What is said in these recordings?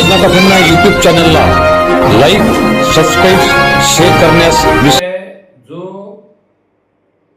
वैजनाथ अखंड यूट्यूब चॅनलला like subscribe share करण्यास जो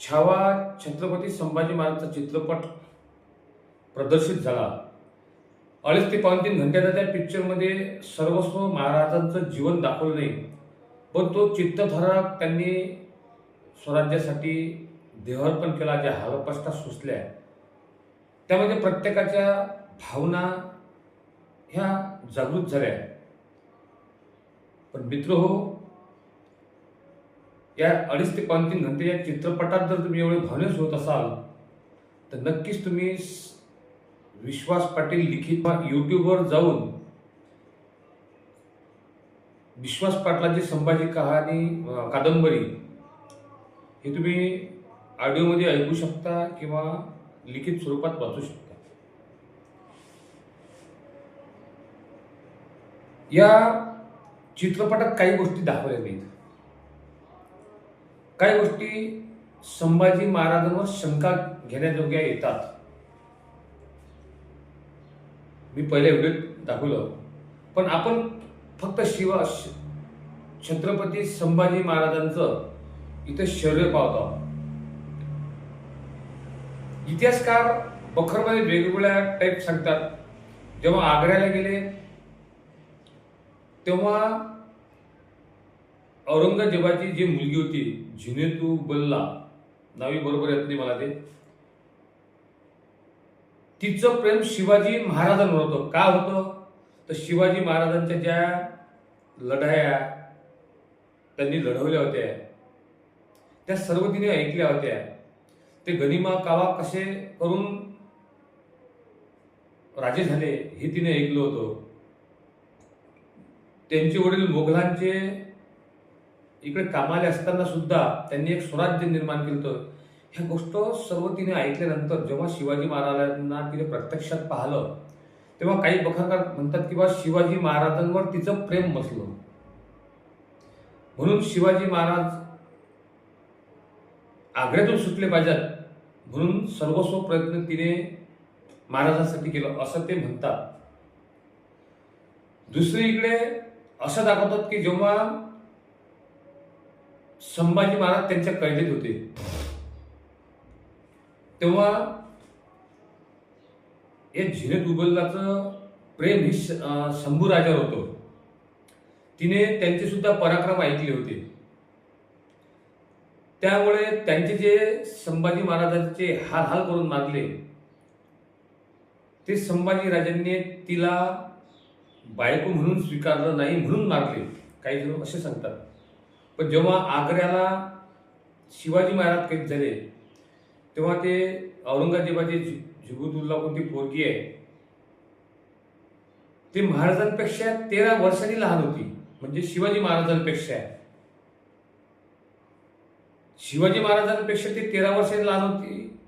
छावा छत्रपती संभाजी महाराजचा चित्रपट प्रदर्शित झाला अडीच ते पाऊन तीन घंट्याचा त्या पिक्चरमध्ये सर्वस्व महाराजांचं जीवन दाखवलं नाही पण तो चित्तधारा त्यांनी स्वराज्यासाठी देहार्पण केला ज्या हालपष्टा सुचल्या. त्यामध्ये प्रत्येकाच्या भावना ह्या जागृत झाल्या. पण मित्र हो या अडीच ते पाच तीन घंटे या चित्रपटात जर तुम्ही एवढे भावनेच होत असाल तर नक्कीच तुम्ही विश्वास पाटील लिखित यूट्यूबवर जाऊन विश्वास पाटलाची संभाजी कहाणी कादंबरी हे तुम्ही ऑडिओमध्ये ऐकू शकता किंवा लिखित स्वरूपात वाचू शकता. या चित्रपटात काही गोष्टी दाखवल्या नाहीत. काही गोष्टी संभाजी महाराजांवर शंका घेण्याजोग्या येतात. मी पहिल्या व्हिडिओत दाखवलं. पण आपण फक्त शिवा छत्रपती संभाजी महाराजांचं इथं शौर्य पावतो इतिहासकार बखरमध्ये वेगवेगळ्या टाईप सांगतात. जेव्हा आग्र्याला गेले तेव्हा औरंगजेबाची जी मुलगी होती झिनेतू बल्ला नावी बरोबर येत नाही मला ते तिचं प्रेम शिवाजी महाराजांवर होतं. का होतं? तर शिवाजी महाराजांच्या ज्या लढाया त्यांनी लढवल्या होत्या त्या सर्व तिने ऐकल्या होत्या. ते गनिमा कावा कसे करून राजे झाले हे तिने ऐकलं होतं. त्यांचे वडील मोगलांचे इकडे कामाले असताना सुद्धा त्यांनी एक स्वराज्य निर्माण केलं होतं ह्या गोष्ट सर्व तिने ऐकल्यानंतर जेव्हा शिवाजी महाराजांना तिने प्रत्यक्षात पाहिलं तेव्हा काही बखाकार म्हणतात की बा शिवाजी महाराजांवर तिचं प्रेम बसलं. म्हणून शिवाजी महाराज आग्र्यातून सुटले पाहिजेत. म्हणून सर्वस्व प्रयत्न तिने महाराजांसाठी केलं असं ते म्हणतात. दुसरीकडे असं दाखवतात की जेव्हा संभाजी महाराज त्यांच्या कैदेत होते तेव्हा एक झिनेत उबल्लाचं प्रेम ही शंभू राजावर होतो. तिने त्यांचे सुद्धा पराक्रम ऐकले होते. त्यामुळे त्यांचे जे संभाजी महाराजांचे हाल हाल करून मारले ते संभाजी राजांनी तिला बायको म्हणून स्वीकारलं नाही म्हणून मारले. काही जण असे सांगतात. पण जेव्हा आग्र्याला शिवाजी महाराज कैद झाले तेव्हा ते औरंगजेबाचे जिबुतुल्ला कोणती पोरगी आहे ते महाराजांपेक्षा तेरा वर्षांनी लहान होती. म्हणजे शिवाजी महाराजांपेक्षा. शिवाजी महाराजांपेक्षा ती तेरा वर्षांनी लहान होती.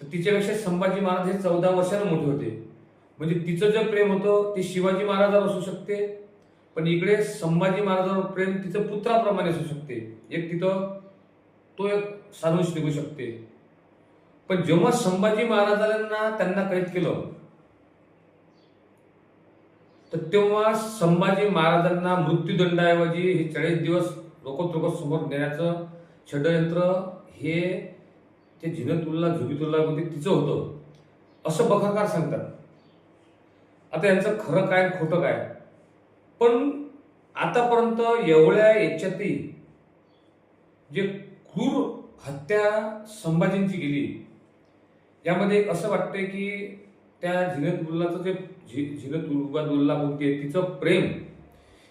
तर तिच्यापेक्षा संभाजी महाराज हे चौदा वर्षांनी मोठे होते. म्हणजे तिचं जे प्रेम होतं ते शिवाजी महाराजावर असू शकते. पण इकडे संभाजी महाराजावर प्रेम तिचं पुत्राप्रमाणे असू शकते. एक तिथं तो एक सारांश निघू शकते. पण जेव्हा संभाजी महाराजांना त्यांना कैद केलं तर तेव्हा संभाजी महाराजांना मृत्यूदंडाऐवजी हे चाळीस दिवस रोखत रोखत समोर नेण्याचं षडयंत्र हे ते झिनतुल्ला झुबितुल्ला मध्ये तिचं होतं. असं बखाकार सांगतात. आता यांचं खरं काय खोटं काय? पण आतापर्यंत एवढ्या याच्यातही जे क्रूर हत्या संभाजींची गेली यामध्ये एक असं वाटतंय की त्या झिनतुल्लाचं जे झि झिनतुल्ला बोलते तिचं प्रेम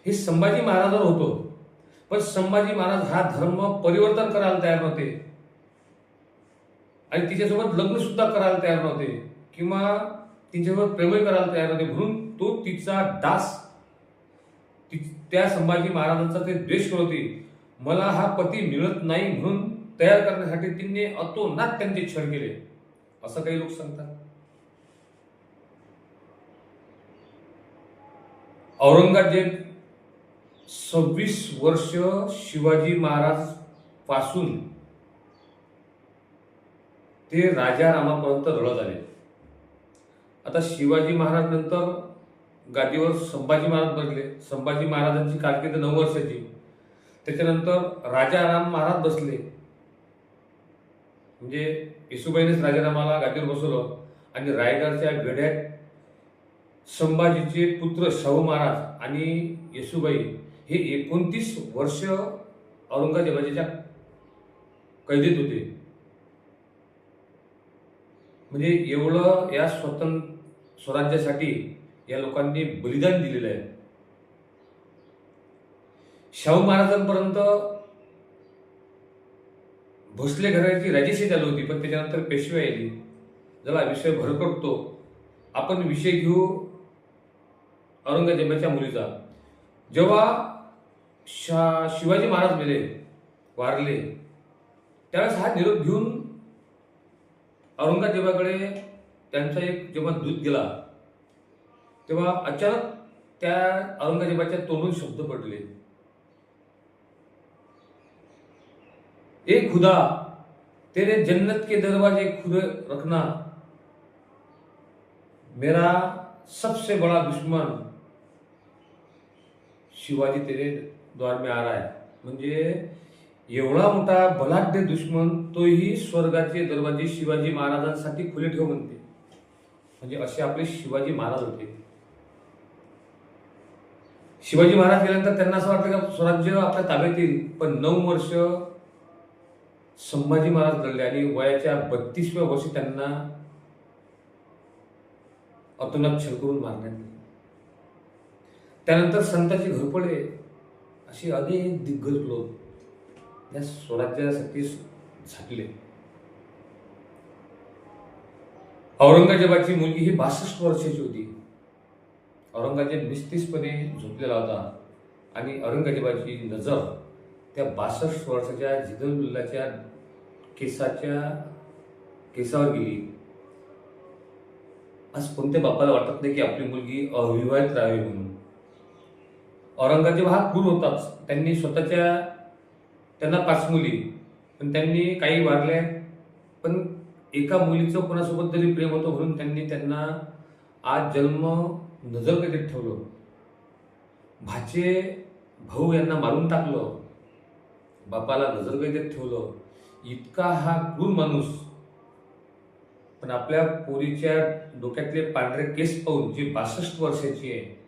हे संभाजी महाराजांवर होतं. पण संभाजी महाराज हा धर्म परिवर्तन करायला तयार नव्हते. आणि तिच्यासोबत लग्न सुद्धा करायला तयार नव्हते. किंवा तिच्यावर प्रेमही करायला तयार होते. म्हणून तो तिचा दास ति- त्या संभाजी महाराजांचा ते द्वेष करत होती. मला हा पती मिळत नाही म्हणून तयार करण्यासाठी तिने अतोनात त्यांचे छळ केले. असं काही लोक सांगतात. औरंगजेब सव्वीस वर्ष शिवाजी महाराजपासून ते राजा रामापर्यंत रडत आले. आता शिवाजी महाराज नंतर गादीवर संभाजी महाराज बसले. संभाजी महाराजांची कारकीर्द नऊ वर्षाची. त्याच्यानंतर राजा राम महाराज बसले. म्हणजे येसुबाईनेच राजारामाला गादीवर बसवलं. आणि रायगडच्या वेढ्यात संभाजीचे पुत्र शाहू महाराज आणि येसुबाई हे एकोणतीस वर्ष औरंगजेबाच्या कैदेत होते. म्हणजे एवढं या स्वतंत्र स्वराज्यासाठी या लोकांनी बलिदान दिलेलं आहे. शाहू महाराजांपर्यंत भोसले घराची राजेशी चालू होती पण त्याच्यानंतर पेशवे आली. ज्याला विषय भर करतो आपण विषय घेऊ औरंगजेबाच्या मुलीचा. जेव्हा शा शिवाजी महाराज मेले वारले त्यावेळेस हा निरोप घेऊन औरंगजेबाकडे त्यांचा एक जेव्हा दूत गेला तेव्हा अचानक त्या औरंगजेबाच्या तोंडून शब्द पडले. ए खुदा तेरे जन्नत के दरवाजे खुद रखना. मेरा सबसे बड़ा दुश्मन शिवाजी तेरे द्वार में आ रहा है. म्हणजे एवढा मोठा बलाढ्य दुश्मन तोही स्वर्गाचे दरवाजे शिवाजी महाराजांसाठी खुले ठेव म्हणते. म्हणजे असे आपले शिवाजी महाराज होते. शिवाजी महाराज गेल्यानंतर त्यांना असं वाटलं की स्वराज्य आपल्या ताब्यात येईल. पण नऊ वर्ष संभाजी महाराज लढले आणि वयाच्या बत्तीसव्या वर्षी त्यांना अतोनात छळ करून मारण्यात आले. त्यानंतर संताची घरपडे असे अनेक दिग्गज लोक या स्वराज्यासाठी झाकले. औरंगजेबाची मुलगी ही बासष्ट वर्षाची होती. औरंगजेब निस्तीसपणे झोपलेला होता आणि औरंगजेबाची नजर त्या बासष्ट वर्षाच्या जिदलुल्लाच्या केसाच्या केसावर गेली. आज कोणत्या बापाला वाटत नाही की आपली मुलगी अविवाहित राहावी म्हणून. औरंगजेब हा क्रूर होताच. त्यांनी स्वतःच्या त्यांना पाच मुली पण त्यांनी काही वारल्या पण एका मुलीचं कोणासोबत तरी प्रेम होतं म्हणून त्यांनी त्यांना आज जन्म नजरकैदेत ठेवलं. भाचे भाऊ यांना मारून टाकलं. बापाला नजरकैदेत ठेवलं. इतका हा क्रूर माणूस. पण आपल्या पोरीच्या डोक्यातले पांढरे केस पाहून जी बासष्ट वर्षाची आहे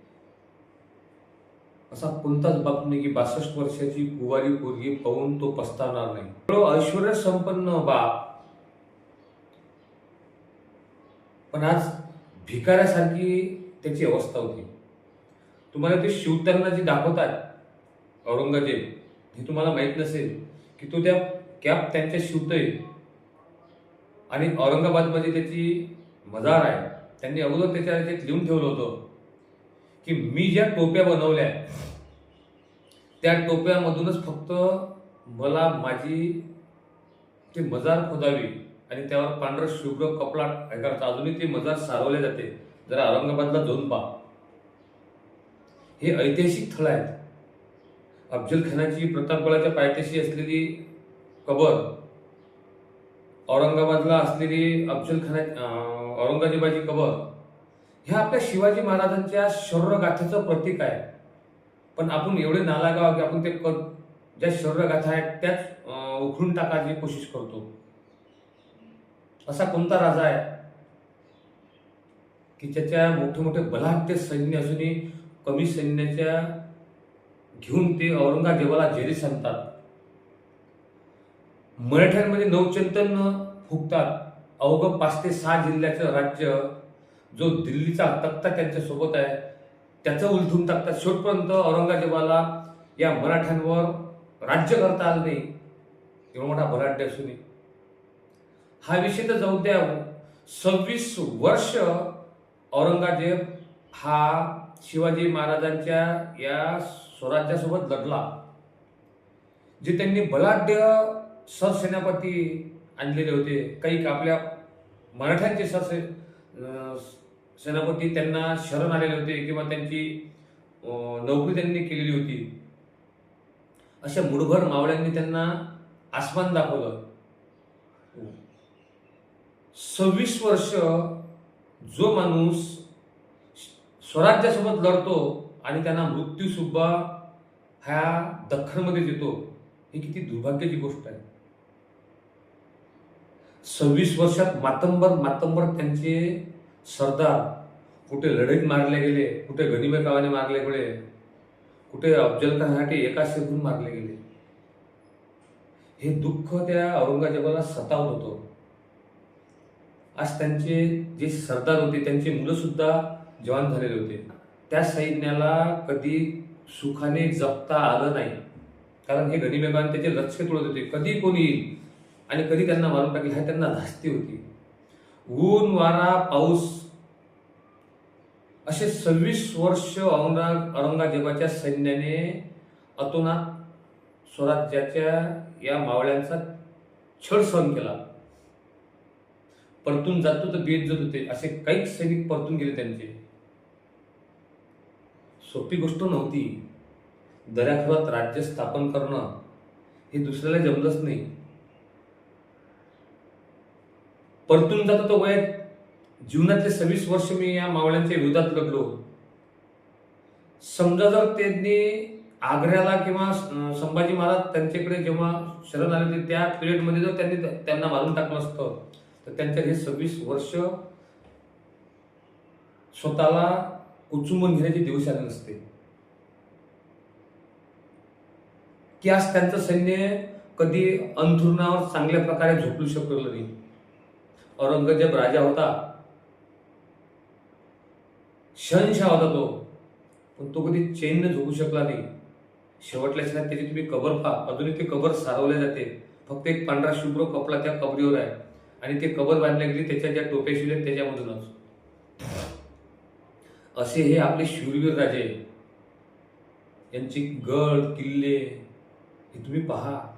असा कोणताच बाप नाही की बासष्ट वर्षाची कुवारी पोरगी पाहून तो पस्तावणार नाही. तो ऐश्वर्य संपन्न बाप पण आज भिकाऱ्यासारखी त्याची अवस्था होती. तुम्हाला ते शिवताना जे दाखवतात औरंगजेब हे तुम्हाला माहीत नसेल की तो त्या कॅप त्यांच्या शिवतोय. आणि औरंगाबादमध्ये त्याची मजार आहे. त्यांनी अगोदर त्याच्या ह्याच्यात लिहून ठेवलं होतं की मी ज्या टोप्या बनवल्या त्या टोप्यामधूनच फक्त मला माझी ती मजार खोदावी. आणि त्यावर पांढरं शुभ्र कपडा हे करता अजूनही ती मजार सारवले जाते. जरा औरंगाबादला जाऊन पहा. हे ऐतिहासिक स्थळ आहेत. अफजल खानाची प्रतापगडाच्या पायथ्याशी असलेली कबर औरंगाबादला असलेली अफजल खाना औरंगजेबाची कबर ह्या आपल्या शिवाजी महाराजांच्या शौर्यगाथेचं प्रतीक आहे. पण आपण एवढे नालागाव की आपण ते क ज्या शौर्यगाथा आहेत त्याच उखळून उखडून टाकायची कोशिश करतो. असा कोणता राजा आहे? की ज्याच्या मोठे मोठे बलाढ्य सैन्य असूनही कमी सैन्याच्या घेऊन ते औरंगजेबाला जेरीस आणतात मराठ्यांमध्ये नवचैतन्य फुकतात अवघ पाच ते सहा जिल्ह्याचं राज्य जो दिल्लीचा तख्ता त्यांच्यासोबत आहे त्याचं उलथून टाकतात. शेवटपर्यंत औरंगजेबाला या मराठ्यांवर राज्य करता आलं नाही. एवढा मोठा बलाढ्य असूनही. हा विषय तर जाऊ द्या. सव्वीस वर्ष औरंगजेब हा शिवाजी महाराजांच्या या स्वराज्यासोबत लढला. जे त्यांनी बलाढ्य सरसेनापती आणलेले होते. काही आपल्या मराठ्यांचे सरसे सेनापती त्यांना शरण आलेले होते किंवा त्यांची नोकरी त्यांनी केलेली होती. अशा मुठभर मावळ्यांनी त्यांना आसमान दाखवलं. सव्वीस वर्ष जो माणूस स्वराज्यासोबत लढतो आणि त्यांना मृत्यूसुद्धा ह्या दख्खनमध्ये देतो ही किती दुर्भाग्याची गोष्ट आहे. सव्वीस वर्षात मातंबर मातंबर त्यांचे सरदार कुठे लढाईत मारले गेले कुठे गनिमे गावाने मारले गेले कुठे अफजल खानसाठी एका शेतून मारले गेले. हे दुःख त्या औरंगजेबाला सतावत होतं. आज त्यांचे जे सरदार होते त्यांचे मुलंसुद्धा जवान झालेले होते. त्या सैन्याला कधी सुखाने जपता आलं नाही. कारण हे गनिमेगान त्याचे लक्ष तुळत होते. कधी कोणी येईल आणि कधी त्यांना मारून टाकेल ह्या त्यांना धास्ती होती. ऊन वारा पाऊस असे सव्वीस वर्ष औरंगा औरंगजेबाच्या सैन्याने अतोनात स्वराज्याच्या या मावळ्यांचा छळ सहन केला. परतून जातो तर बेत जात होते. असे काही सैनिक परतून गेले त्यांचे. सोपी गोष्ट नव्हती. दऱ्याखोरात राज्य स्थापन करणं हे दुसऱ्याला जमलंच नाही. परतून जातो तो वयात. जीवनातले सव्वीस वर्ष मी या मावळ्यांच्या विरोधात लढलो. समजा जर त्यांनी आग्र्याला किंवा संभाजी महाराज त्यांच्याकडे जेव्हा शरण आले होते त्या पिरियडमध्ये जर त्यांनी त्यांना मारून टाकलं असतं तर त्यांच्या हे सव्वीस वर्ष स्वतःला उचुंबून घेण्याचे दिवस आले नसते. की आज त्यांचं सैन्य कधी अंथरुणावर चांगल्या प्रकारे झोपू शकलं नाही. औरंगजेब राजा होता. शहनशाह होता तो. पण तो कधी चैन झोपू शकला नाही. शेवटल्या क्षणात त्याची तुम्ही कबर पहा. अजूनही ते कबर सारवले जाते. फक्त एक पांढरा शुभ्र कपडा त्या कबरीवर आहे. आणि ते कबर बांधल्या गेली त्याच्या ज्या टोप्या शिवल्या त्याच्यामधूनच असे हे आपले शूरवीर राजे यांचे गड किल्ले हे तुम्ही पहा.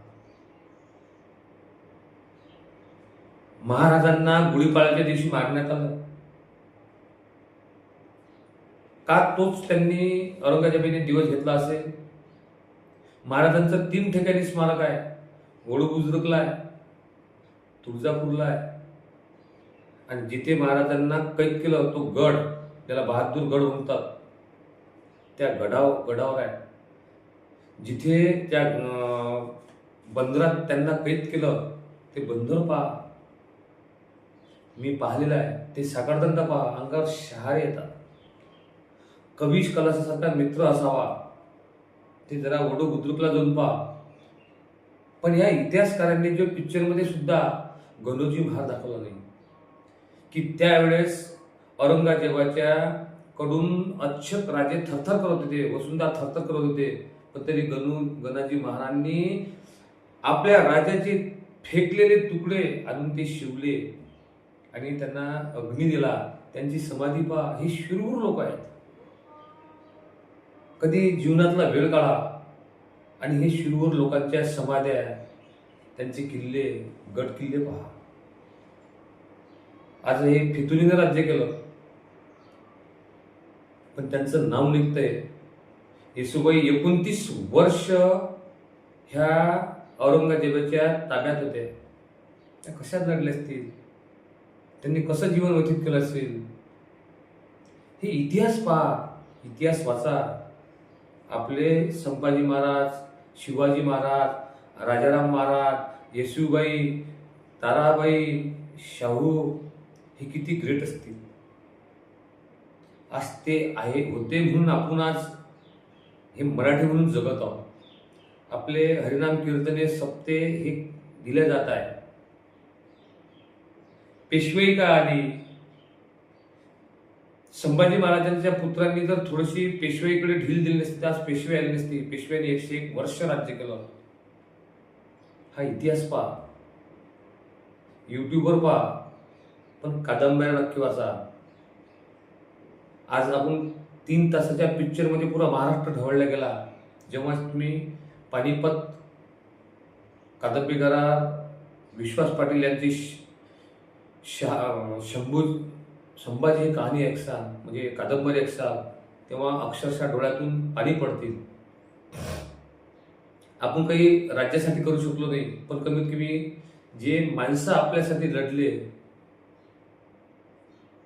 महाराजांना गुढीपाळ्याच्या दिवशी मारण्यात आलं. का तोच त्यांनी औरंगजेबाने दिवस घेतला असेल? महाराजांचं तीन ठिकाणी स्मारक आहे. घोडू बुजुर्गला आहे. तुळजापूरला आहे. आणि जिथे महाराजांना कैद केलं तो गड ज्याला बहादूर गड म्हणतात त्या गडाव गडावर आहे. जिथे त्या बंदरात त्यांना कैद केलं ते बंदर पहा. मी पाहिलेलं आहे ते साखरदंड पहा. अंगावर शहारे येतात. कवीश कलासासारखा मित्र असावा. ते जरा वडो बुद्रुकला जाऊन पहा. पण या इतिहासकारांनी जो पिक्चरमध्ये सुद्धा गणोजी महार दाखवला नाही. की त्यावेळेस औरंगजेबाच्या कडून अच्छक राजे थरथर करत होते वसुंधरा थरथर करत होते. पण तरी गणू गणाजी महाराजांनी आपल्या राजाचे फेकलेले तुकडे आणून ते शिवले. आणि त्यांना अग्नी दिला. त्यांची समाधी पहा. ही शिरवूर लोक आहेत. कधी जीवनातला वेळ काढा. आणि हे शिरवूर लोकांच्या समाध्या त्यांचे किल्ले गड किल्ले पहा. आज हे फितुरीनं राज्य केलं. पण त्यांचं नाव निघतंय. येसुबाई एकोणतीस वर्ष ह्या औरंगजेबाच्या ताब्यात होते. त्या कशात लढल्या असतील? त्यांनी कसं जीवन व्यतीत केलं असेल? हे इतिहास पहा. इतिहास वाचा. आपले संभाजी महाराज शिवाजी महाराज राजाराम महाराज येसूबाई ताराबाई शाहू हे किती ग्रेट असतील. आज ते आहे होते म्हणून आपण आज हे मराठी म्हणून जगत आहोत. आपले हरिनाम कीर्तने सप्ते हे दिले जात आहे. पेशवाई का आली संभाजी महाराजांच्या पुत्रांनी जर थोडीशी पेशवाईकडे ढील दिली नसती आज पेशवे आली नसती. पेशव्याने एकशे एक वर्ष राज्य केलं हा इतिहास पहा. युट्यूबवर पहा. पण कादंबऱ्या नक्की वाचा. आज आपण तीन तासाच्या पिक्चरमध्ये पुरा महाराष्ट्र ढवळला गेला. जेव्हा तुम्ही पानिपत कादंबरीकारा विश्वास पाटील यांची श- शहा शंभू संभाजी ही कहाणी ऐकसाल म्हणजे कादंबरी ऐकसाल तेव्हा अक्षरशः डोळ्यातून पाणी पडतील. आपण काही राज्यासाठी करू शकलो नाही पण कमीत कमी जे माणसं आपल्यासाठी लढले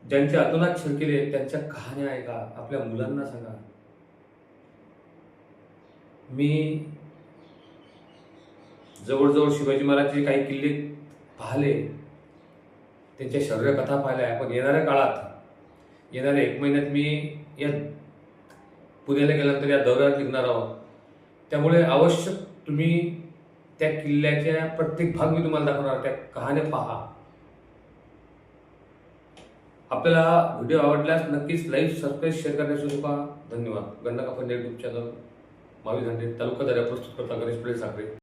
ज्यांचे अतोनात छळ केले त्यांच्या कहाण्या ऐका आपल्या मुलांना सांगा. मी जवळजवळ शिवाजी महाराजचे काही किल्ले पाहिले त्यांच्या शौर्य पाहिल्या. पण येणाऱ्या काळात येणाऱ्या एक महिन्यात मी या पुण्याला गेल्यानंतर या दौऱ्यावर निघणार आहोत. त्यामुळे आवश्यक तुम्ही त्या किल्ल्याच्या प्रत्येक भाग मी तुम्हाला दाखवणार त्या कहाण्या पहा. आपल्याला व्हिडिओ आवडल्यास नक्कीच लाईव्ह सबस्क्राईब शेअर करण्यास विसरू नका. धन्यवाद. गंडका फंडे यूट्यूब चॅनल मावी झांडे तालुका दर्या प्रस्तुत करता गणेश पुढे साखरे